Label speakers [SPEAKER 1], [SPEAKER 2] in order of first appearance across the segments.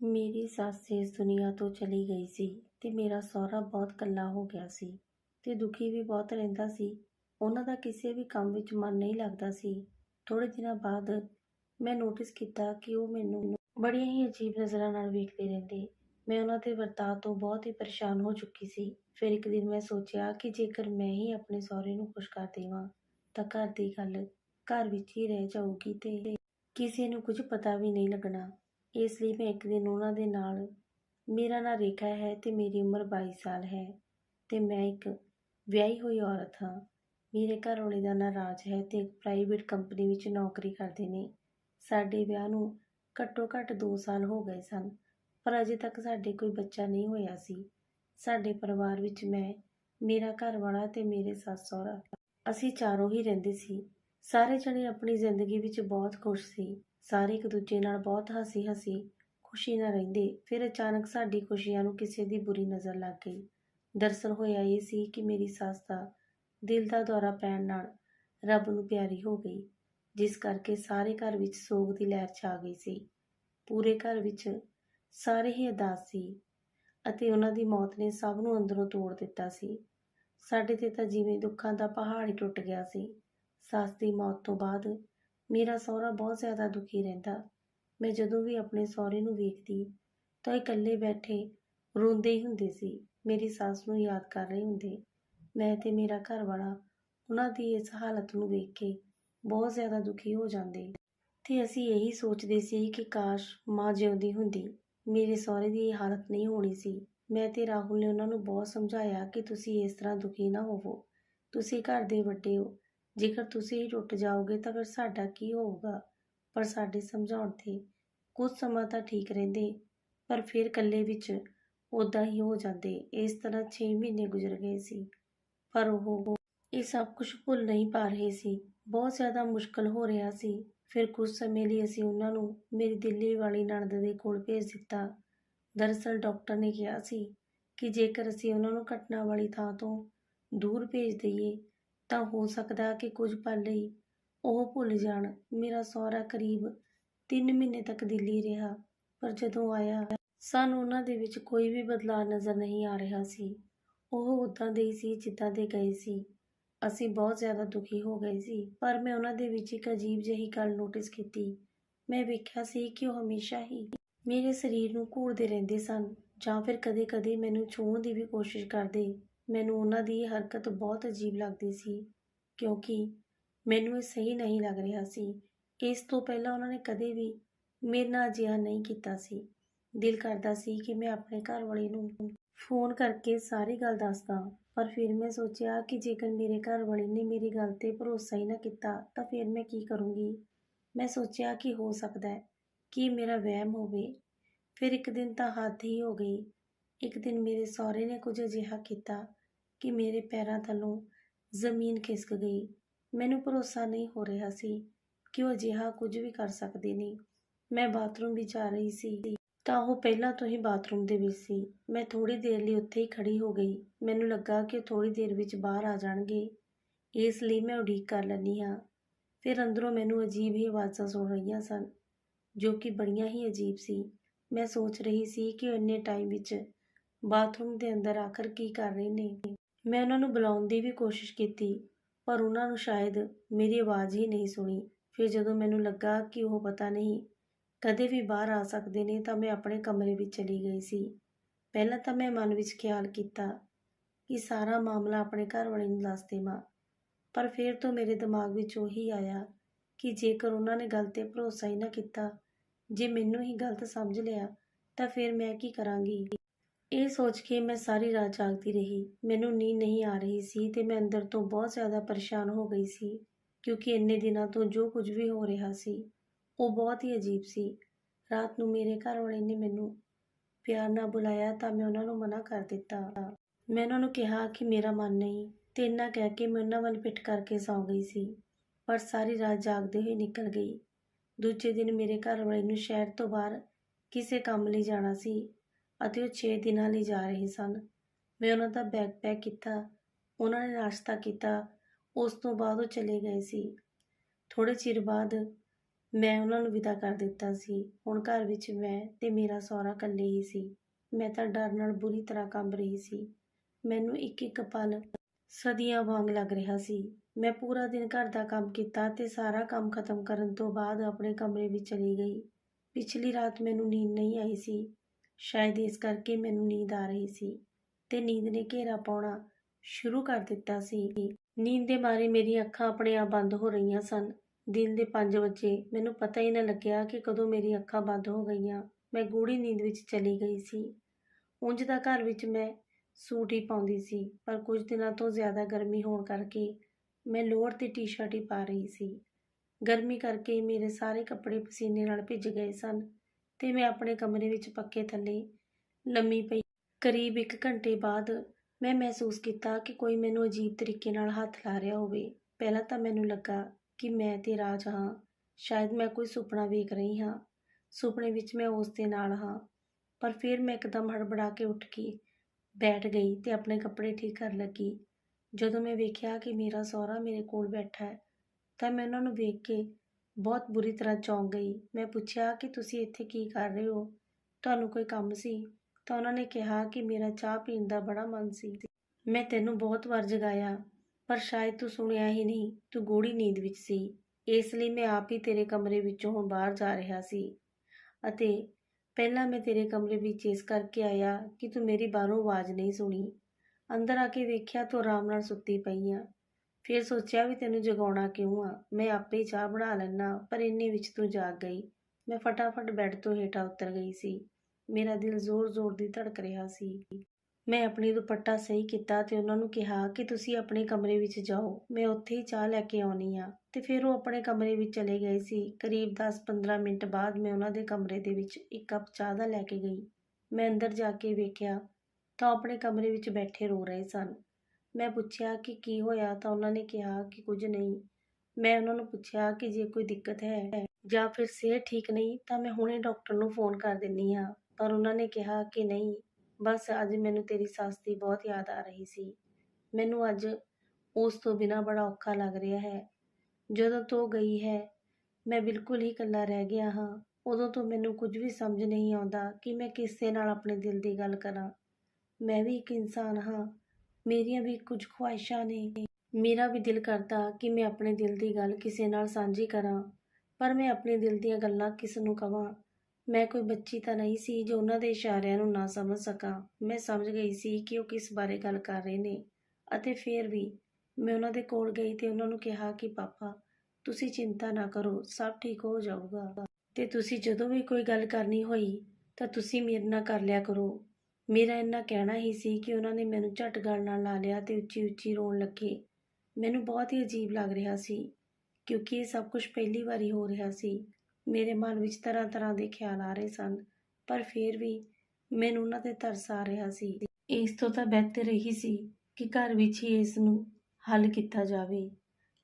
[SPEAKER 1] ਮੇਰੀ ਸੱਸ ਇਸ ਦੁਨੀਆ ਤੋਂ ਚਲੀ ਗਈ ਸੀ ਤੇ ਮੇਰਾ ਸਹੁਰਾ ਬਹੁਤ ਇਕੱਲਾ ਹੋ ਗਿਆ ਸੀ ਤੇ ਦੁਖੀ ਵੀ ਬਹੁਤ ਰਹਿੰਦਾ ਸੀ। ਉਹਨਾਂ ਦਾ ਕਿਸੇ ਵੀ ਕੰਮ ਵਿੱਚ ਮਨ ਨਹੀਂ ਲੱਗਦਾ ਸੀ। ਥੋੜੇ ਦਿਨਾਂ ਬਾਅਦ ਮੈਂ ਨੋਟਿਸ ਕੀਤਾ ਕਿ ਉਹ ਮੈਨੂੰ ਬੜੀਆਂ ਹੀ ਅਜੀਬ ਨਜ਼ਰਾਂ ਨਾਲ ਵੇਖਦੇ ਰਹਿੰਦੇ। ਮੈਂ ਉਹਨਾਂ ਦੇ ਵਰਤਾਅ ਤੋਂ ਬਹੁਤ ਹੀ ਪਰੇਸ਼ਾਨ ਹੋ ਚੁੱਕੀ ਸੀ। ਫਿਰ ਇੱਕ ਦਿਨ ਮੈਂ ਸੋਚਿਆ ਕਿ ਜੇਕਰ ਮੈਂ ਹੀ ਆਪਣੇ ਸਹੁਰੇ ਨੂੰ ਖੁਸ਼ ਕਰ ਦੇਵਾਂ ਤਾਂ ਘਰ ਦੀ ਗੱਲ ਘਰ ਵਿੱਚ ਹੀ ਰਹਿ ਜਾਊਗੀ ਤੇ ਕਿਸੇ ਨੂੰ ਕੁਝ ਪਤਾ ਵੀ ਨਹੀਂ ਲੱਗਣਾ। ਇਸ ਲਈ ਮੈਂ ਇੱਕ ਦਿਨ ਉਹਨਾਂ ਦੇ ਨਾਲ ਮੇਰਾ ਨਾਂ ਰੇਖਾ ਹੈ ਅਤੇ ਮੇਰੀ ਉਮਰ ਬਾਈ ਸਾਲ ਹੈ ਅਤੇ ਮੈਂ ਇੱਕ ਵਿਆਹੀ ਹੋਈ ਔਰਤ ਹਾਂ। ਮੇਰੇ ਘਰਵਾਲੇ ਦਾ ਨਾਂ ਰਾਜ ਹੈ ਅਤੇ ਇੱਕ ਪ੍ਰਾਈਵੇਟ ਕੰਪਨੀ ਵਿੱਚ ਨੌਕਰੀ ਕਰਦੇ ਨੇ। ਸਾਡੇ ਵਿਆਹ ਨੂੰ ਘੱਟੋ ਘੱਟ 2 ਸਾਲ ਹੋ ਗਏ ਸਨ, ਪਰ ਅਜੇ ਤੱਕ ਸਾਡੇ ਕੋਈ ਬੱਚਾ ਨਹੀਂ ਹੋਇਆ ਸੀ। ਸਾਡੇ ਪਰਿਵਾਰ ਵਿੱਚ ਮੈਂ, ਮੇਰਾ ਘਰਵਾਲਾ ਅਤੇ ਮੇਰੇ ਸੱਸ ਸਹੁਰਾ, ਅਸੀਂ ਚਾਰੋਂ ਹੀ ਰਹਿੰਦੇ ਸੀ। ਸਾਰੇ ਜਣੇ ਆਪਣੀ ਜ਼ਿੰਦਗੀ ਵਿੱਚ ਬਹੁਤ ਖੁਸ਼ ਸੀ। ਸਾਰੇ ਇੱਕ ਦੂਜੇ ਨਾਲ ਬਹੁਤ ਹੱਸੀ ਹੱਸੀ, ਖੁਸ਼ੀ ਨਾਲ ਰਹਿੰਦੇ। ਫਿਰ ਅਚਾਨਕ ਸਾਡੀ ਖੁਸ਼ੀਆਂ ਨੂੰ ਕਿਸੇ ਦੀ ਬੁਰੀ ਨਜ਼ਰ ਲੱਗ ਗਈ। ਦਰਸਲ ਹੋਇਆ ਇਹ ਸੀ ਕਿ ਮੇਰੀ ਸੱਸ ਦਾ ਦਿਲ ਦਾ ਦੌਰਾ ਪੈਣ ਨਾਲ ਰੱਬ ਨੂੰ ਪਿਆਰੀ ਹੋ ਗਈ, ਜਿਸ ਕਰਕੇ ਸਾਰੇ ਘਰ ਵਿੱਚ ਸੋਗ ਦੀ ਲਹਿਰ ਛਾ ਗਈ ਸੀ। ਪੂਰੇ ਘਰ ਵਿੱਚ ਸਾਰੇ ਹੀ ਉਦਾਸ ਸੀ ਅਤੇ ਉਹਨਾਂ ਦੀ ਮੌਤ ਨੇ ਸਭ ਨੂੰ ਅੰਦਰੋਂ ਤੋੜ ਦਿੱਤਾ ਸੀ। ਸਾਡੇ ਤੇ ਤਾਂ ਜਿਵੇਂ ਦੁੱਖਾਂ ਦਾ ਪਹਾੜ ਹੀ ਟੁੱਟ ਗਿਆ ਸੀ। ਸੱਸ ਦੀ ਮੌਤ ਤੋਂ ਬਾਅਦ ਮੇਰਾ ਸਹੁਰਾ ਬਹੁਤ ਜ਼ਿਆਦਾ ਦੁਖੀ ਰਹਿੰਦਾ। ਮੈਂ ਜਦੋਂ ਵੀ ਆਪਣੇ ਸਹੁਰੇ ਨੂੰ ਵੇਖਦੀ ਤਾਂ ਇਕੱਲੇ ਬੈਠੇ ਰੋਂਦੇ ਹੀ ਹੁੰਦੇ ਸੀ। ਮੇਰੀ ਸੱਸ ਨੂੰ ਯਾਦ ਕਰ ਰਹੇ ਹੁੰਦੇ। ਮੈਂ ਤੇ ਮੇਰਾ ਘਰ ਵਾਲਾ ਉਹਨਾਂ ਦੀ ਇਸ ਹਾਲਤ ਨੂੰ ਵੇਖ ਕੇ ਬਹੁਤ ਜ਼ਿਆਦਾ ਦੁਖੀ ਹੋ ਜਾਂਦੇ। ਤੇ ਅਸੀਂ ਇਹੀ ਸੋਚਦੇ ਸੀ ਕਿ ਕਾਸ਼ ਮਾਂ ਜਿਉਂਦੀ ਹੁੰਦੀ। ਮੇਰੇ ਸਹੁਰੇ ਦੀ ਇਹ ਹਾਲਤ ਨਹੀਂ ਹੋਣੀ ਸੀ। ਮੈਂ ਤੇ ਰਾਹੁਲ ਨੇ ਉਹਨਾਂ ਨੂੰ ਬਹੁਤ ਸਮਝਾਇਆ ਕਿ ਤੁਸੀਂ ਇਸ ਤਰ੍ਹਾਂ ਦੁਖੀ ਨਾ ਹੋਵੋ। ਤੁਸੀਂ ਘਰ ਦੇ ਵੱਡੇ ਹੋ। ਜੇਕਰ ਤੁਸੀਂ ਹੀ ਟੁੱਟ ਜਾਓਗੇ ਤਾਂ ਫਿਰ ਸਾਡਾ ਕੀ ਹੋਊਗਾ? ਪਰ ਸਾਡੇ ਸਮਝਾਉਣ ਤੇ ਕੁਝ ਸਮਾਂ ਤਾਂ ਠੀਕ ਰਹਿੰਦੇ, ਪਰ ਫਿਰ ਇਕੱਲੇ ਵਿੱਚ ਉਦਾਂ ਹੀ ਹੋ ਜਾਂਦੇ। ਇਸ ਤਰ੍ਹਾਂ 6 ਮਹੀਨੇ ਗੁਜ਼ਰ ਗਏ ਸੀ, ਪਰ ਉਹ ਇਹ ਸਭ ਕੁਝ ਭੁੱਲ ਨਹੀਂ ਪਾ ਰਹੇ ਸੀ। ਬਹੁਤ ਜ਼ਿਆਦਾ ਮੁਸ਼ਕਲ ਹੋ ਰਿਹਾ ਸੀ। ਫਿਰ ਕੁਝ ਸਮੇਂ ਲਈ ਅਸੀਂ ਉਹਨਾਂ ਨੂੰ ਮੇਰੀ ਦਿੱਲੀ ਵਾਲੀ ਨਣਦ ਦੇ ਕੋਲ ਭੇਜ ਦਿੱਤਾ। ਦਰਅਸਲ ਡਾਕਟਰ ਨੇ ਕਿਹਾ ਸੀ ਕਿ ਜੇਕਰ ਅਸੀਂ ਉਹਨਾਂ ਨੂੰ ਘਟਨਾ ਵਾਲੀ ਥਾਂ ਤੋਂ ਦੂਰ ਭੇਜ ਦਈਏ ਤਾਂ ਹੋ ਸਕਦਾ ਕਿ ਕੁਝ ਪਲ ਲਈ ਉਹ ਭੁੱਲ ਜਾਣ। ਮੇਰਾ ਸਹੁਰਾ ਕਰੀਬ 3 ਮਹੀਨੇ ਤੱਕ ਦਿੱਲੀ ਰਿਹਾ, ਪਰ ਜਦੋਂ ਆਇਆ, ਸਾਨੂੰ ਉਹਨਾਂ ਦੇ ਵਿੱਚ ਕੋਈ ਵੀ ਬਦਲਾਅ ਨਜ਼ਰ ਨਹੀਂ ਆ ਰਿਹਾ ਸੀ। ਉਹ ਉਦਾਂ ਦੇ ਹੀ ਸੀ ਜਿੱਦਾਂ ਦੇ ਗਏ ਸੀ। ਅਸੀਂ ਬਹੁਤ ਜ਼ਿਆਦਾ ਦੁਖੀ ਹੋ ਗਏ ਸੀ, ਪਰ ਮੈਂ ਉਹਨਾਂ ਦੇ ਵਿੱਚ ਇੱਕ ਅਜੀਬ ਜਿਹੀ ਗੱਲ ਨੋਟਿਸ ਕੀਤੀ। ਮੈਂ ਵੇਖਿਆ ਸੀ ਕਿ ਉਹ ਹਮੇਸ਼ਾ ਹੀ ਮੇਰੇ ਸਰੀਰ ਨੂੰ ਘੂਰਦੇ ਰਹਿੰਦੇ ਸਨ ਜਾਂ ਫਿਰ ਕਦੇ-ਕਦੇ ਮੈਨੂੰ ਛੂਹਣ ਦੀ ਵੀ ਕੋਸ਼ਿਸ਼ ਕਰਦੇ। ਮੈਨੂੰ ਉਹਨਾਂ ਦੀ ਹਰਕਤ ਬਹੁਤ ਅਜੀਬ ਲੱਗਦੀ ਸੀ, ਕਿਉਂਕਿ ਮੈਨੂੰ ਇਹ ਸਹੀ ਨਹੀਂ ਲੱਗ ਰਿਹਾ ਸੀ। ਇਸ ਤੋਂ ਪਹਿਲਾਂ ਉਹਨਾਂ ਨੇ ਕਦੇ ਵੀ ਮੇਰੇ ਨਾਲ ਅਜਿਹਾ ਨਹੀਂ ਕੀਤਾ ਸੀ। ਦਿਲ ਕਰਦਾ ਸੀ ਕਿ ਮੈਂ ਆਪਣੇ ਘਰ ਵਾਲੇ ਨੂੰ ਫੋਨ ਕਰਕੇ ਸਾਰੀ ਗੱਲ ਦੱਸਦਾ, ਪਰ ਫਿਰ ਮੈਂ ਸੋਚਿਆ ਕਿ ਜੇਕਰ ਮੇਰੇ ਘਰ ਵਾਲੇ ਨੇ ਮੇਰੀ ਗੱਲ ਤੇ ਭਰੋਸਾ ਹੀ ਨਾ ਕੀਤਾ, ਤਾਂ ਫਿਰ ਮੈਂ ਕੀ ਕਰੂੰਗੀ? ਮੈਂ ਸੋਚਿਆ ਕਿ ਹੋ ਸਕਦਾ ਹੈ ਕਿ ਮੇਰਾ ਵਹਿਮ ਹੋਵੇ। ਫਿਰ ਇੱਕ ਦਿਨ ਤਾਂ ਹੱਦ ਹੀ ਹੋ ਗਈ। ਇੱਕ ਦਿਨ ਮੇਰੇ ਸਹੁਰੇ ਨੇ ਕੁਝ ਅਜਿਹਾ ਕੀਤਾ ਕਿ ਮੇਰੇ ਪੈਰਾਂ ਥੱਲੋਂ ਜ਼ਮੀਨ ਖਿਸਕ ਗਈ। ਮੈਨੂੰ ਭਰੋਸਾ ਨਹੀਂ ਹੋ ਰਿਹਾ ਸੀ ਕਿ ਉਹ ਅਜਿਹਾ ਕੁਝ ਵੀ ਕਰ ਸਕਦੇ ਨੇ ਮੈਂ ਬਾਥਰੂਮ ਵਿੱਚ ਆ ਰਹੀ ਸੀ। ਤਾਂ ਉਹ ਪਹਿਲਾਂ ਤੋਂ ਹੀ ਬਾਥਰੂਮ ਦੇ ਵਿੱਚ ਸੀ। ਮੈਂ ਥੋੜੀ ਦੇਰ ਲਈ ਉੱਥੇ ਹੀ ਖੜੀ ਹੋ ਗਈ। ਮੈਨੂੰ ਲੱਗਾ ਕਿ ਥੋੜੀ ਦੇਰ ਵਿੱਚ ਬਾਹਰ ਆ ਜਾਣਗੇ। ਇਸ ਲਈ ਮੈਂ ਉਡੀਕ ਕਰ ਲੈਂਦੀ ਹਾਂ। ਫਿਰ ਅੰਦਰੋਂ ਮੈਨੂੰ ਅਜੀਬ ਹੀ ਆਵਾਜ਼ਾਂ ਸੁਣ ਰਹੀਆਂ ਸਨ, ਜੋ ਕਿ ਬੜੀਆਂ ਹੀ ਅਜੀਬ ਸੀ। ਮੈਂ ਸੋਚ ਰਹੀ ਸੀ ਕਿ ਉਹ ਇੰਨੇ ਟਾਈਮ ਵਿੱਚ ਬਾਥਰੂਮ ਦੇ ਅੰਦਰ ਆਖਰ ਕੀ ਕਰ ਰਹੇ ਨੇ। ਮੈਂ ਉਹਨਾਂ ਨੂੰ ਬੁਲਾਉਣ ਦੀ ਵੀ ਕੋਸ਼ਿਸ਼ ਕੀਤੀ, ਪਰ ਉਹਨਾਂ ਨੂੰ ਸ਼ਾਇਦ ਮੇਰੀ ਆਵਾਜ਼ ਹੀ ਨਹੀਂ ਸੁਣੀ। ਫਿਰ ਜਦੋਂ ਮੈਨੂੰ ਲੱਗਾ ਕਿ ਉਹ ਪਤਾ ਨਹੀਂ, ਕਦੇ ਵੀ ਬਾਹਰ ਆ ਸਕਦੇ ਨੇ ਤਾਂ ਮੈਂ ਆਪਣੇ ਕਮਰੇ ਵਿੱਚ ਚਲੀ ਗਈ ਸੀ। ਪਹਿਲਾਂ ਤਾਂ ਮੈਂ ਮਨ ਵਿੱਚ ਖਿਆਲ ਕੀਤਾ ਕਿ ਸਾਰਾ ਮਾਮਲਾ ਆਪਣੇ ਘਰ ਵਾਲੇ ਨੂੰ ਦੱਸ ਦੇਵਾਂ, ਪਰ ਫਿਰ ਤੋਂ ਮੇਰੇ ਦਿਮਾਗ ਵਿੱਚ ਉਹੀ ਆਇਆ ਕਿ ਜੇਕਰ ਉਹਨਾਂ ਨੇ ਗੱਲ ਤੇ ਭਰੋਸਾ ਹੀ ਨਾ ਕੀਤਾ, ਜੇ ਮੈਨੂੰ ਹੀ ਗਲਤ ਸਮਝ ਲਿਆ, ਤਾਂ ਫਿਰ ਮੈਂ ਕੀ ਕਰਾਂਗੀ? ਇਹ ਸੋਚ ਕੇ ਮੈਂ ਸਾਰੀ ਰਾਤ ਜਾਗਦੀ ਰਹੀ। ਮੈਨੂੰ ਨੀਂਦ ਨਹੀਂ ਆ ਰਹੀ ਸੀ ਤੇ ਮੈਂ ਅੰਦਰ ਤੋਂ ਬਹੁਤ ਜ਼ਿਆਦਾ ਪਰੇਸ਼ਾਨ ਹੋ ਗਈ ਸੀ, ਕਿਉਂਕਿ ਇੰਨੇ ਦਿਨਾਂ ਤੋਂ ਜੋ ਕੁਝ ਵੀ ਹੋ ਰਿਹਾ ਸੀ, ਉਹ ਬਹੁਤ ਹੀ ਅਜੀਬ ਸੀ। ਰਾਤ ਨੂੰ ਮੇਰੇ ਘਰ ਵਾਲੇ ਨੇ ਮੈਨੂੰ ਪਿਆਰ ਨਾਲ ਬੁਲਾਇਆ ਤਾਂ ਮੈਂ ਉਹਨਾਂ ਨੂੰ ਮਨਾ ਕਰ ਦਿੱਤਾ। ਮੈਂ ਉਹਨਾਂ ਨੂੰ ਕਿਹਾ ਕਿ ਮੇਰਾ ਮਨ ਨਹੀਂ ਤੇ ਇੰਨਾ ਕਹਿ ਕੇ ਮੈਂ ਉਹਨਾਂ ਵੱਲ ਪਿੱਠ ਕਰਕੇ ਸੌਂ ਗਈ ਸੀ, ਪਰ ਸਾਰੀ ਰਾਤ ਜਾਗਦੇ ਹੋਏ ਨਿਕਲ ਗਈ। ਦੂਜੇ ਦਿਨ ਮੇਰੇ ਘਰ ਵਾਲੇ ਨੂੰ ਸ਼ਹਿਰ ਤੋਂ ਬਾਹਰ ਕਿਸੇ ਕੰਮ ਲਈ ਜਾਣਾ ਸੀ। ਅਤੇ ਉਹ 6 ਦਿਨਾਂ ਲਈ ਜਾ ਰਹੇ ਸਨ। ਮੈਂ ਉਹਨਾਂ ਦਾ ਬੈਗ ਪੈਕ ਕੀਤਾ, ਉਹਨਾਂ ਨੇ ਨਾਸ਼ਤਾ ਕੀਤਾ, ਉਸ ਤੋਂ ਬਾਅਦ ਉਹ ਚਲੇ ਗਏ ਸੀ। ਥੋੜੇ ਚਿਰ ਬਾਅਦ ਮੈਂ ਉਹਨਾਂ ਨੂੰ ਵਿਦਾ ਕਰ ਦਿੱਤਾ ਸੀ। ਹੁਣ ਘਰ ਵਿੱਚ ਮੈਂ ਤੇ ਮੇਰਾ ਸਹੁਰਾ ਇਕੱਲੇ ਹੀ ਸੀ। ਮੈਂ ਤਾਂ ਡਰ ਨਾਲ ਬੁਰੀ ਤਰ੍ਹਾਂ ਕੰਬ ਰਹੀ ਸੀ। ਮੈਨੂੰ ਇੱਕ ਇੱਕ ਪਲ ਸਦੀਆਂ ਵਾਂਗ ਲੱਗ ਰਿਹਾ ਸੀ। ਮੈਂ ਪੂਰਾ ਦਿਨ ਘਰ ਦਾ ਕੰਮ ਕੀਤਾ ਤੇ ਸਾਰਾ ਕੰਮ ਖਤਮ ਕਰਨ ਤੋਂ ਬਾਅਦ ਆਪਣੇ ਕਮਰੇ ਵਿੱਚ ਚਲੀ ਗਈ। ਪਿਛਲੀ ਰਾਤ ਮੈਨੂੰ ਨੀਂਦ ਨਹੀਂ ਆਈ ਸੀ। ਸ਼ਾਇਦ ਇਸ ਕਰਕੇ ਮੈਨੂੰ ਨੀਂਦ ਆ ਰਹੀ ਸੀ ਤੇ ਨੀਂਦ ਨੇ ਘੇਰਾ ਪਾਉਣਾ ਸ਼ੁਰੂ ਕਰ ਦਿੱਤਾ ਸੀ। ਨੀਂਦ ਦੇ ਮਾਰੇ ਮੇਰੀਆਂ ਅੱਖਾਂ ਆਪਣੇ ਆਪ ਬੰਦ ਹੋ ਰਹੀਆਂ ਸਨ। ਦਿਨ ਦੇ 5 ਵਜੇ ਮੈਨੂੰ ਪਤਾ ਹੀ ਨਾ ਲੱਗਿਆ ਕਿ ਕਦੋਂ ਮੇਰੀਆਂ ਅੱਖਾਂ ਬੰਦ ਹੋ ਗਈਆਂ। ਮੈਂ ਗੂੜੀ ਨੀਂਦ ਵਿੱਚ ਚਲੀ ਗਈ ਸੀ। ਉਂਝ ਦਾ ਘਰ ਵਿੱਚ ਮੈਂ ਸੂਟ ਹੀ ਪਾਉਂਦੀ ਸੀ, ਪਰ ਕੁਝ ਦਿਨਾਂ ਤੋਂ ਜ਼ਿਆਦਾ ਗਰਮੀ ਹੋਣ ਕਰਕੇ ਮੈਂ ਲੋਅਰ ਤੇ ਟੀ-ਸ਼ਰਟ ਹੀ ਪਾ ਰਹੀ ਸੀ। ਗਰਮੀ ਕਰਕੇ ਮੇਰੇ ਸਾਰੇ ਕੱਪੜੇ ਪਸੀਨੇ ਨਾਲ ਭਿੱਜ ਗਏ ਸਨ। ਤੇ ਮੈਂ ਆਪਣੇ ਕਮਰੇ ਵਿੱਚ ਪੱਕੇ ਥੱਲੇ ਲੰਮੀ ਪਈ। ਕਰੀਬ 1 ਘੰਟੇ ਬਾਅਦ ਮੈਂ ਮਹਿਸੂਸ ਕੀਤਾ ਕਿ ਕੋਈ ਮੈਨੂੰ ਅਜੀਬ ਤਰੀਕੇ ਨਾਲ ਹੱਥ ਲਾ ਰਿਹਾ ਹੋਵੇ। ਪਹਿਲਾਂ ਤਾਂ ਮੈਨੂੰ ਲੱਗਾ ਕਿ ਮੈਂ ਤੇ ਰਾਜ ਹਾਂ। ਸ਼ਾਇਦ ਮੈਂ ਕੋਈ ਸੁਪਨਾ ਵੇਖ ਰਹੀ ਹਾਂ। ਸੁਪਨੇ ਵਿੱਚ ਮੈਂ ਉਸ ਦੇ ਨਾਲ ਹਾਂ। ਪਰ ਫਿਰ ਮੈਂ ਇੱਕਦਮ ਹੜਬੜਾ ਕੇ ਉੱਠ ਕੇ ਬੈਠ ਗਈ ਤੇ ਆਪਣੇ ਕੱਪੜੇ ਠੀਕ ਕਰਨ ਲੱਗੀ। ਜਦੋਂ ਮੈਂ ਵੇਖਿਆ ਕਿ ਮੇਰਾ ਸਹੁਰਾ ਮੇਰੇ ਕੋਲ ਬੈਠਾ ਹੈ, ਤਾਂ ਮੈਂ ਉਹਨਾਂ ਨੂੰ ਵੇਖ ਕੇ ਬਹੁਤ ਬੁਰੀ ਤਰ੍ਹਾਂ ਚੌਂਕ ਗਈ। ਮੈਂ ਪੁੱਛਿਆ ਕਿ ਤੁਸੀਂ ਇੱਥੇ ਕੀ ਕਰ ਰਹੇ ਹੋ? ਤੁਹਾਨੂੰ ਕੋਈ ਕੰਮ ਸੀ? ਤਾਂ ਉਹਨਾਂ ਨੇ ਕਿਹਾ ਕਿ ਮੇਰਾ ਚਾਹ ਪੀਣ ਦਾ ਬੜਾ ਮਨ ਸੀ। ਮੈਂ ਤੈਨੂੰ ਬਹੁਤ ਵਾਰ ਜਗਾਇਆ, ਪਰ ਸ਼ਾਇਦ ਤੂੰ ਸੁਣਿਆ ਹੀ ਨਹੀਂ, ਤੂੰ ਗੂੜੀ ਨੀਂਦ ਵਿੱਚ ਸੀ। ਇਸ ਲਈ ਮੈਂ ਆਪ ਹੀ ਤੇਰੇ ਕਮਰੇ ਵਿੱਚੋਂ ਹੁਣ ਬਾਹਰ ਜਾ ਰਿਹਾ ਸੀ। ਅਤੇ ਪਹਿਲਾਂ ਮੈਂ ਤੇਰੇ ਕਮਰੇ ਵਿੱਚ ਇਸ ਕਰਕੇ ਆਇਆ ਕਿ ਤੂੰ ਮੇਰੀ ਬਾਹਰੋਂ ਆਵਾਜ਼ ਨਹੀਂ ਸੁਣੀ। ਅੰਦਰ ਆ ਕੇ ਵੇਖਿਆ ਤੂੰ ਆਰਾਮ ਨਾਲ ਸੁੱਤੀ ਪਈ ਆ। ਫਿਰ ਸੋਚਿਆ ਵੀ ਤੈਨੂੰ ਜਗਾਉਣਾ ਕਿਉਂ ਆ? ਮੈਂ ਆਪੇ ਚਾਹ ਬਣਾ ਲੈਣਾ ਪਰ ਇੰਨੇ ਵਿੱਚ ਤੂੰ ਜਾਗ ਗਈ। ਮੈਂ ਫਟਾਫਟ ਬੈੱਡ ਤੋਂ ਹੇਠਾਂ ਉਤਰ ਗਈ ਸੀ। ਮੇਰਾ ਦਿਲ ਜ਼ੋਰ-ਜ਼ੋਰ ਦੀ ਧੜਕ ਰਿਹਾ ਸੀ। ਮੈਂ ਆਪਣੀ ਦੁਪੱਟਾ ਸਹੀ ਕੀਤਾ ਤੇ ਉਹਨਾਂ ਨੂੰ ਕਿਹਾ ਕਿ ਤੁਸੀਂ ਆਪਣੇ ਕਮਰੇ ਵਿੱਚ ਜਾਓ। ਮੈਂ ਉੱਥੇ ਹੀ ਚਾਹ ਲੈ ਕੇ ਆਉਣੀ ਆ। ਤੇ ਫਿਰ ਉਹ ਆਪਣੇ ਕਮਰੇ ਵਿੱਚ ਚਲੇ ਗਏ ਸੀ। ਕਰੀਬ 10-15 ਮਿੰਟ ਬਾਅਦ ਮੈਂ ਉਹਨਾਂ ਦੇ ਕਮਰੇ ਦੇ ਵਿੱਚ ਇੱਕ ਕੱਪ ਚਾਹ ਦਾ ਲੈ ਕੇ ਗਈ। ਮੈਂ ਅੰਦਰ ਜਾ ਕੇ ਵੇਖਿਆ ਤਾਂ ਉਹ ਆਪਣੇ ਕਮਰੇ ਵਿੱਚ ਬੈਠੇ ਰੋ ਰਹੇ ਸਨ। ਮੈਂ ਪੁੱਛਿਆ ਕਿ ਕੀ ਹੋਇਆ ਤਾਂ ਉਹਨਾਂ ਨੇ ਕਿਹਾ ਕਿ ਕੁਝ ਨਹੀਂ। ਮੈਂ ਉਹਨਾਂ ਨੂੰ ਪੁੱਛਿਆ ਕਿ ਜੇ ਕੋਈ ਦਿੱਕਤ ਹੈ ਜਾਂ ਫਿਰ ਸਿਹਤ ਠੀਕ ਨਹੀਂ ਤਾਂ ਮੈਂ ਹੁਣੇ ਡਾਕਟਰ ਨੂੰ ਫੋਨ ਕਰ ਦਿੰਨੀ ਆ ਪਰ ਉਹਨਾਂ ਨੇ ਕਿਹਾ ਕਿ ਨਹੀਂ, ਬਸ ਅੱਜ ਮੈਨੂੰ ਤੇਰੀ ਸੱਸ ਦੀ ਬਹੁਤ ਯਾਦ ਆ ਰਹੀ ਸੀ। ਮੈਨੂੰ ਅੱਜ ਉਸ ਤੋਂ ਬਿਨਾ ਬੜਾ ਔਖਾ ਲੱਗ ਰਿਹਾ ਹੈ। ਜਦੋਂ ਤੋਂ ਗਈ ਹੈ, ਮੈਂ ਬਿਲਕੁਲ ਹੀ ਇਕੱਲਾ ਰਹਿ ਗਿਆ ਹਾਂ। ਉਦੋਂ ਤੋਂ ਮੈਨੂੰ ਕੁਝ ਵੀ ਸਮਝ ਨਹੀਂ ਆਉਂਦਾ ਕਿ ਮੈਂ ਕਿਸੇ ਨਾਲ ਆਪਣੇ ਦਿਲ ਦੀ ਗੱਲ ਕਰਾਂ। ਮੈਂ ਵੀ ਇੱਕ ਇਨਸਾਨ ਹਾਂ। ਮੇਰੀਆਂ ਵੀ ਕੁਝ ਖੁਆਇਸ਼ਾਂ ਨੇ। ਮੇਰਾ ਵੀ ਦਿਲ ਕਰਦਾ ਕਿ ਮੈਂ ਆਪਣੇ ਦਿਲ ਦੀ ਗੱਲ ਕਿਸੇ ਨਾਲ ਸਾਂਝੀ ਕਰਾਂ, ਪਰ ਮੈਂ ਆਪਣੇ ਦਿਲ ਦੀਆਂ ਗੱਲਾਂ ਕਿਸ ਨੂੰ ਕਵਾਂ? ਮੈਂ ਕੋਈ ਬੱਚੀ ਤਾਂ ਨਹੀਂ ਸੀ ਜੋ ਉਹਨਾਂ ਦੇ ਇਸ਼ਾਰਿਆਂ ਨੂੰ ਨਾ ਸਮਝ ਸਕਾਂ। ਮੈਂ ਸਮਝ ਗਈ ਸੀ ਕਿ ਉਹ ਕਿਸ ਬਾਰੇ ਗੱਲ ਕਰ ਰਹੇ ਨੇ। ਅਤੇ ਫਿਰ ਵੀ ਮੈਂ ਉਹਨਾਂ ਦੇ ਕੋਲ ਗਈ ਤੇ ਉਹਨਾਂ ਨੂੰ ਕਿਹਾ ਕਿ, ਪਾਪਾ, ਤੁਸੀਂ ਚਿੰਤਾ ਨਾ ਕਰੋ, ਸਭ ਠੀਕ ਹੋ ਜਾਊਗਾ। ਤੇ ਤੁਸੀਂ ਜਦੋਂ ਵੀ ਕੋਈ ਗੱਲ ਕਰਨੀ ਹੋਈ ਤਾਂ ਤੁਸੀਂ ਮੇਰੇ ਨਾਲ ਕਰ ਲਿਆ ਕਰੋ। ਮੇਰਾ ਇੰਨਾ ਕਹਿਣਾ ਹੀ ਸੀ ਕਿ ਉਹਨਾਂ ਨੇ ਮੈਨੂੰ ਝਟ ਗਲ ਨਾਲ ਲਾ ਲਿਆ ਤੇ ਉੱਚੀ ਉੱਚੀ ਰੋਣ ਲੱਗੇ। ਮੈਨੂੰ ਬਹੁਤ ਹੀ ਅਜੀਬ ਲੱਗ ਰਿਹਾ ਸੀ, ਕਿਉਂਕਿ ਇਹ ਸਭ ਕੁਝ ਪਹਿਲੀ ਵਾਰੀ ਹੋ ਰਿਹਾ ਸੀ। ਮੇਰੇ ਮਨ ਵਿੱਚ ਤਰ੍ਹਾਂ ਤਰ੍ਹਾਂ ਦੇ ਖਿਆਲ ਆ ਰਹੇ ਸਨ, ਪਰ ਫਿਰ ਵੀ ਮੈਨੂੰ ਉਹਨਾਂ ਤੇ ਤਰਸ ਆ ਰਿਹਾ ਸੀ। ਇਸ ਤੋਂ ਤਾਂ ਬਿਹਤਰ ਇਹੀ ਸੀ ਕਿ ਘਰ ਵਿੱਚ ਹੀ ਇਸ ਨੂੰ ਹੱਲ ਕੀਤਾ ਜਾਵੇ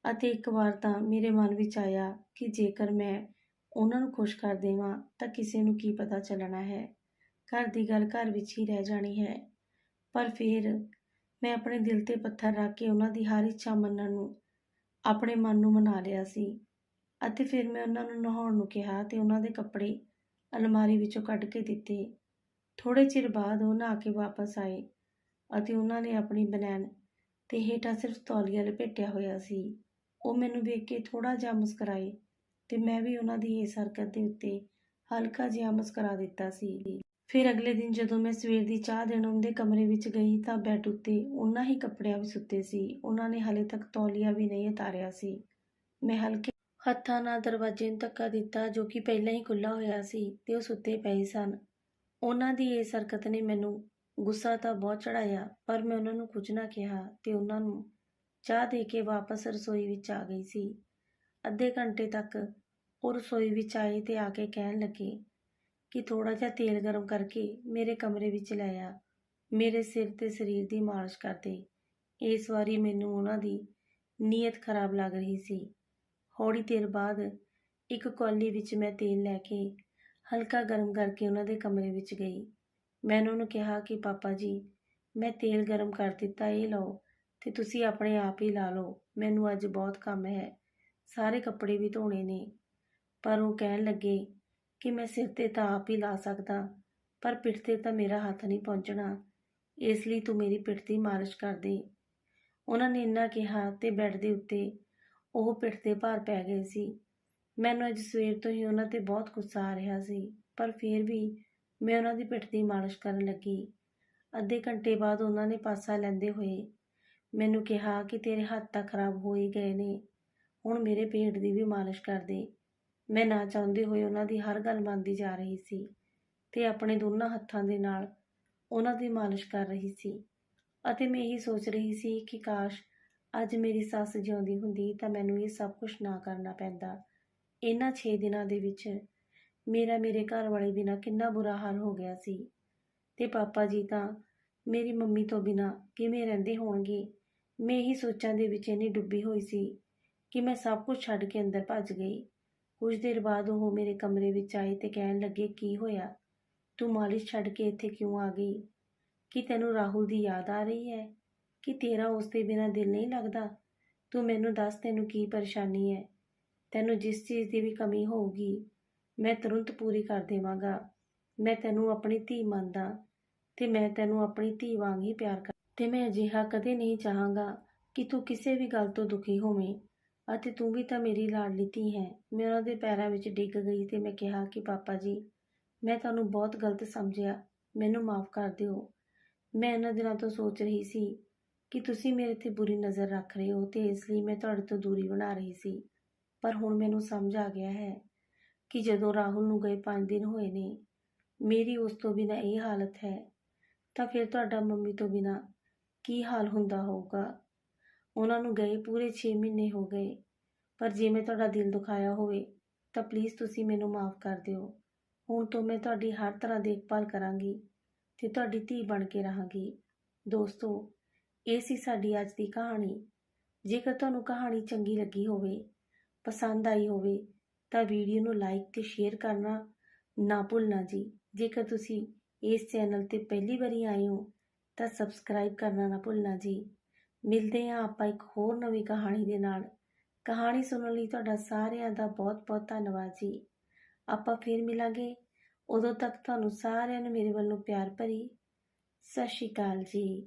[SPEAKER 1] ਅਤੇ ਇੱਕ ਵਾਰ ਤਾਂ ਮੇਰੇ ਮਨ ਵਿੱਚ ਆਇਆ ਕਿ ਜੇਕਰ ਮੈਂ ਉਹਨਾਂ ਨੂੰ ਖੁਸ਼ ਕਰ ਦੇਵਾਂ ਤਾਂ ਕਿਸੇ ਨੂੰ ਕੀ ਪਤਾ ਚੱਲਣਾ ਹੈ। ਘਰ ਦੀ ਗੱਲ ਘਰ ਵਿੱਚ ਹੀ ਰਹਿ ਜਾਣੀ ਹੈ। ਪਰ ਫਿਰ ਮੈਂ ਆਪਣੇ ਦਿਲ ਤੇ ਪੱਥਰ ਰੱਖ ਕੇ ਉਹਨਾਂ ਦੀ ਹਰ ਇੱਛਾ ਮੰਨਣ ਨੂੰ, ਆਪਣੇ ਮਨ ਨੂੰ ਮਨਾ ਲਿਆ ਸੀ ਅਤੇ ਫਿਰ ਮੈਂ ਉਹਨਾਂ ਨੂੰ ਨਹਾਉਣ ਨੂੰ ਕਿਹਾ ਤੇ ਉਹਨਾਂ ਦੇ ਕੱਪੜੇ ਅਲਮਾਰੀ ਵਿੱਚੋਂ ਕੱਢ ਕੇ ਦਿੱਤੇ। ਥੋੜੇ ਚਿਰ ਬਾਅਦ ਉਹ ਨਹਾ ਕੇ ਵਾਪਸ ਆਏ ਅਤੇ ਉਹਨਾਂ ਨੇ ਆਪਣੀ ਬਨੈਣ ਤੇ ਹੇਠਾਂ ਸਿਰਫ ਤੌਲੀਆ ਲਪੇਟਿਆ ਹੋਇਆ ਸੀ। ਉਹ ਮੈਨੂੰ ਵੇਖ ਕੇ ਥੋੜਾ ਜਿਹਾ ਮੁਸਕਰਾਏ ਤੇ ਮੈਂ ਵੀ ਉਹਨਾਂ ਦੀ ਇਸ ਹਰਕਤ ਦੇ ਉੱਤੇ ਹਲਕਾ ਜਿਹਾ ਮੁਸਕਰਾ ਦਿੱਤਾ ਸੀ। ਫਿਰ ਅਗਲੇ ਦਿਨ ਜਦੋਂ ਮੈਂ ਸਵੇਰ ਦੀ ਚਾਹ ਦੇਣ ਉਹਦੇ ਕਮਰੇ ਵਿੱਚ ਗਈ ਤਾਂ ਬੈੱਡ ਉੱਤੇ ਉਹਨਾਂ ਹੀ ਕੱਪੜਿਆਂ ਵਿੱਚ ਸੁੱਤੇ ਸੀ। ਉਹਨਾਂ ਨੇ ਹਲੇ ਤੱਕ ਤੌਲੀਆ ਵੀ ਨਹੀਂ ਉਤਾਰਿਆ ਸੀ। ਮੈਂ ਹਲਕੇ ਹੱਥਾਂ ਨਾਲ ਦਰਵਾਜ਼ੇ ਨੂੰ ਧੱਕਾ ਦਿੱਤਾ ਜੋ ਕਿ ਪਹਿਲਾਂ ਹੀ ਖੁੱਲਾ ਹੋਇਆ ਸੀ ਤੇ ਉਹ ਸੁੱਤੇ ਪਏ ਸਨ। ਉਹਨਾਂ ਦੀ ਇਸ ਹਰਕਤ ਨੇ ਮੈਨੂੰ ਗੁੱਸਾ ਤਾਂ ਬਹੁਤ ਚੜਾਇਆ ਪਰ ਮੈਂ ਉਹਨਾਂ ਨੂੰ ਕੁਝ ਨਾ ਕਿਹਾ ਤੇ ਉਹਨਾਂ ਨੂੰ ਚਾਹ ਦੇ ਕੇ ਵਾਪਸ ਰਸੋਈ ਵਿੱਚ ਆ ਗਈ ਸੀ। ਅੱਧੇ ਘੰਟੇ ਤੱਕ ਉਹ ਰਸੋਈ ਵਿੱਚ ਆਏ ਤੇ ਆ ਕੇ ਕਹਿਣ ਲੱਗੇ ਕਿ ਥੋੜਾ ਜਿਹਾ ਤੇਲ ਗਰਮ ਕਰਕੇ ਮੇਰੇ ਕਮਰੇ ਵਿੱਚ ਲੈ ਆ। ਮੇਰੇ ਸਿਰ ਤੇ ਸਰੀਰ ਦੀ ਮਾਲਿਸ਼ ਕਰਦੇ ਇਸ ਵਾਰੀ ਮੈਨੂੰ ਉਹਨਾਂ ਦੀ ਨੀਅਤ ਖਰਾਬ ਲੱਗ ਰਹੀ ਸੀ। ਥੋੜੀ ਦੇਰ ਬਾਅਦ ਇੱਕ ਕੌਲੀ ਵਿੱਚ ਮੈਂ ਤੇਲ ਲੈ ਕੇ ਹਲਕਾ ਗਰਮ ਕਰਕੇ ਉਹਨਾਂ ਦੇ ਕਮਰੇ ਵਿੱਚ ਗਈ। ਮੈਂ ਉਹਨਾਂ ਨੂੰ ਕਿਹਾ ਕਿ, ਪਾਪਾ ਜੀ, ਮੈਂ ਤੇਲ ਗਰਮ ਕਰ ਦਿੱਤਾ, ਇਹ ਲਓ ਤੇ ਤੁਸੀਂ ਆਪਣੇ ਆਪ ਹੀ ਲਾ ਲਓ। ਮੈਨੂੰ ਅੱਜ ਬਹੁਤ ਕੰਮ ਹੈ। ਸਾਰੇ ਕੱਪੜੇ ਵੀ ਧੋਣੇ ਨੇ। ਪਰ ਉਹ ਕਹਿਣ ਲੱਗੇ ਕਿ ਮੈਂ ਸਿਰ ਤੇ ਤਾਂ ਆਪ ਹੀ ਲਾ ਸਕਦਾ, ਪਰ ਪਿੱਠ ਤੇ ਤਾਂ ਮੇਰਾ ਹੱਥ ਨਹੀਂ ਪਹੁੰਚਣਾ। ਇਸ ਲਈ ਤੂੰ ਮੇਰੀ ਪਿੱਠ ਦੀ ਮਾਲਿਸ਼ ਕਰ ਦੇ। ਉਹਨਾਂ ਨੇ ਇੰਨਾ ਕਿਹਾ ਤੇ ਬੈੱਡ ਦੇ ਉੱਤੇ ਉਹ ਪਿੱਠ ਤੇ ਭਾਰ ਪੈ ਗਏ ਸੀ। ਮੈਨੂੰ ਅੱਜ ਸਵੇਰ ਤੋਂ ਹੀ ਉਹਨਾਂ ਤੇ ਬਹੁਤ ਗੁੱਸਾ ਆ ਰਿਹਾ ਸੀ, ਪਰ ਫਿਰ ਵੀ ਮੈਂ ਉਹਨਾਂ ਦੀ ਪਿੱਠ ਦੀ ਮਾਲਿਸ਼ ਕਰਨ ਲੱਗੀ। ਅੱਧੇ ਘੰਟੇ ਬਾਅਦ ਉਹਨਾਂ ਨੇ ਪਾਸਾ ਲੈਂਦੇ ਹੋਏ ਮੈਨੂੰ ਕਿਹਾ ਕਿ ਤੇਰੇ ਹੱਥ ਤਾਂ ਖਰਾਬ ਹੋ ਹੀ ਗਏ ਨੇ, ਹੁਣ ਮੇਰੇ ਪੇਟ ਦੀ ਵੀ ਮਾਲਿਸ਼ ਕਰ ਦੇ। ਮੈਂ ਨਾ ਚਾਹੁੰਦੇ ਹੋਏ ਉਹਨਾਂ ਦੀ ਹਰ ਗੱਲ ਮੰਨਦੀ ਜਾ ਰਹੀ ਸੀ ਤੇ ਆਪਣੇ ਦੋਨਾਂ ਹੱਥਾਂ ਦੇ ਨਾਲ ਉਹਨਾਂ ਦੀ ਮਾਲਿਸ਼ ਕਰ ਰਹੀ ਸੀ। ਅਤੇ ਮੈਂ ਇਹੀ ਸੋਚ ਰਹੀ ਸੀ ਕਿ ਕਾਸ਼ ਅੱਜ ਮੇਰੀ ਸੱਸ ਜਿਉਂਦੀ ਹੁੰਦੀ ਤਾਂ ਮੈਨੂੰ ਇਹ ਸਭ ਕੁਝ ਨਾ ਕਰਨਾ ਪੈਂਦਾ। ਇਹਨਾਂ 6 ਦਿਨਾਂ ਦੇ ਵਿੱਚ ਮੇਰਾ ਮੇਰੇ ਘਰ ਵਾਲੇ ਬਿਨਾਂ ਕਿੰਨਾ ਬੁਰਾ ਹਾਲ ਹੋ ਗਿਆ ਸੀ। ਤੇ ਪਾਪਾ ਜੀ ਤਾਂ ਮੇਰੀ ਮੰਮੀ ਤੋਂ ਬਿਨਾਂ ਕਿਵੇਂ ਰਹਿੰਦੇ ਹੋਣਗੇ? ਮੈਂ ਇਹੀ ਸੋਚਾਂ ਦੇ ਵਿੱਚ ਇੰਨੀ ਡੁੱਬੀ ਹੋਈ ਸੀ ਕਿ ਮੈਂ ਸਭ ਕੁਝ ਛੱਡ ਕੇ ਅੰਦਰ ਭੱਜ ਗਈ। ਕੁਝ ਦੇਰ ਬਾਅਦ ਉਹ ਮੇਰੇ ਕਮਰੇ ਵਿੱਚ ਆਏ ਤੇ ਕਹਿਣ ਲੱਗੇ, ਕੀ ਹੋਇਆ? ਤੂੰ ਮਾਲਿਸ਼ ਛੱਡ ਕੇ ਇੱਥੇ ਕਿਉਂ ਆ ਗਈ? ਕਿ ਤੈਨੂੰ ਰਾਹੁਲ ਦੀ ਯਾਦ ਆ ਰਹੀ ਹੈ? ਕਿ ਤੇਰਾ ਉਸ ਦੇ ਬਿਨਾਂ ਦਿਲ ਨਹੀਂ ਲੱਗਦਾ? ਤੂੰ ਮੈਨੂੰ ਦੱਸ ਤੈਨੂੰ ਕੀ ਪਰੇਸ਼ਾਨੀ ਹੈ? ਤੈਨੂੰ ਜਿਸ ਚੀਜ਼ ਦੀ ਵੀ ਕਮੀ ਹੋਊਗੀ, ਮੈਂ ਤੁਰੰਤ ਪੂਰੀ ਕਰ ਦੇਵਾਂਗਾ। ਮੈਂ ਤੈਨੂੰ ਆਪਣੀ ਧੀ ਮੰਨਦਾ ਤੇ ਮੈਂ ਤੈਨੂੰ ਆਪਣੀ ਧੀ ਵਾਂਗ ਹੀ ਪਿਆਰ ਕਰ ਤੇ ਮੈਂ ਅਜਿਹਾ ਕਦੇ ਨਹੀਂ ਚਾਹਾਂਗਾ ਕਿ ਤੂੰ ਕਿਸੇ ਵੀ ਗੱਲ ਤੋਂ ਦੁਖੀ ਹੋਵੇਂ। ਅਤੇ ਤੂੰ ਵੀ ਤਾਂ ਮੇਰੀ ਲਾਡਲੀ ਧੀ ਹੈ। ਮੈਂ ਉਹਨਾਂ ਦੇ ਪੈਰਾਂ ਵਿੱਚ ਡਿੱਗ ਗਈ ਤੇ ਮੈਂ ਕਿਹਾ ਕਿ ਪਾਪਾ ਜੀ, ਮੈਂ ਤੁਹਾਨੂੰ ਬਹੁਤ ਗਲਤ ਸਮਝਿਆ। ਮੈਨੂੰ ਮਾਫ ਕਰ ਦਿਓ। ਮੈਂ ਇਹਨਾਂ ਦਿਨਾਂ ਤੋਂ ਸੋਚ ਰਹੀ ਸੀ ਕਿ ਤੁਸੀਂ ਮੇਰੇ ਤੇ ਬੁਰੀ ਨਜ਼ਰ ਰੱਖ ਰਹੇ ਹੋ ਤੇ ਇਸ ਲਈ ਮੈਂ ਤੁਹਾਡੇ ਤੋਂ ਦੂਰੀ ਬਣਾ ਰਹੀ ਸੀ। ਪਰ ਹੁਣ ਮੈਨੂੰ ਸਮਝ ਆ ਗਿਆ ਹੈ ਕਿ ਜਦੋਂ ਰਾਹੁਲ ਨੂੰ ਗਏ 5 ਦਿਨ ਹੋਏ ਨੇ, ਮੇਰੀ ਉਸ ਤੋਂ ਬਿਨਾਂ ਇਹ ਹਾਲਤ ਹੈ। ਤਾਂ ਫਿਰ ਤੁਹਾਡਾ ਮੰਮੀ ਤੋਂ ਬਿਨਾਂ ਕੀ ਹਾਲ ਹੁੰਦਾ ਹੋਊਗਾ? ਉਹਨਾਂ ਨੂੰ ਗਏ ਪੂਰੇ 6 ਮਹੀਨੇ ਹੋ ਗਏ। ਪਰ ਜੇ ਮੈਂ ਤੁਹਾਡਾ ਦਿਲ ਦੁਖਾਇਆ ਹੋਵੇ, ਤਾਂ ਪਲੀਜ਼ ਤੁਸੀਂ ਮੈਨੂੰ ਮਾਫ ਕਰ ਦਿਓ। ਹੁਣ ਤੋਂ ਮੈਂ ਤੁਹਾਡੀ ਹਰ ਤਰ੍ਹਾਂ ਦੇਖਭਾਲ ਕਰਾਂਗੀ ਤੇ ਤੁਹਾਡੀ ਧੀ ਬਣ ਕੇ ਰਹਾਂਗੀ। ਦੋਸਤੋ, ਇਹ ਸੀ ਸਾਡੀ ਅੱਜ ਦੀ ਕਹਾਣੀ। ਜੇਕਰ ਤੁਹਾਨੂੰ ਕਹਾਣੀ ਚੰਗੀ ਲੱਗੀ ਹੋਵੇ, ਪਸੰਦ ਆਈ ਹੋਵੇ, ਤਾਂ ਵੀਡੀਓ ਨੂੰ ਲਾਈਕ ਤੇ ਸ਼ੇਅਰ ਕਰਨਾ ਨਾ ਭੁੱਲਣਾ ਜੀ। ਜੇਕਰ ਤੁਸੀਂ ਇਸ ਚੈਨਲ ਤੇ ਪਹਿਲੀ ਵਾਰੀ ਆਏ ਹੋ, ਤਾਂ ਸਬਸਕ੍ਰਾਈਬ ਕਰਨਾ ਨਾ ਭੁੱਲਣਾ ਜੀ। ਮਿਲਦੇ ਹਾਂ ਆਪਾਂ ਇੱਕ ਹੋਰ ਨਵੀਂ ਕਹਾਣੀ ਦੇ ਨਾਲ। ਕਹਾਣੀ ਸੁਣਨ ਲਈ ਤੁਹਾਡਾ ਸਾਰਿਆਂ ਦਾ ਬਹੁਤ-ਬਹੁਤ ਧੰਨਵਾਦ ਜੀ। ਆਪਾਂ ਫੇਰ ਮਿਲਾਂਗੇ। ਉਦੋਂ ਤੱਕ ਤੁਹਾਨੂੰ ਸਾਰਿਆਂ ਨੂੰ ਮੇਰੇ ਵੱਲੋਂ ਪਿਆਰ ਭਰੀ। ਸਤਿ ਸ਼੍ਰੀ ਅਕਾਲ ਜੀ।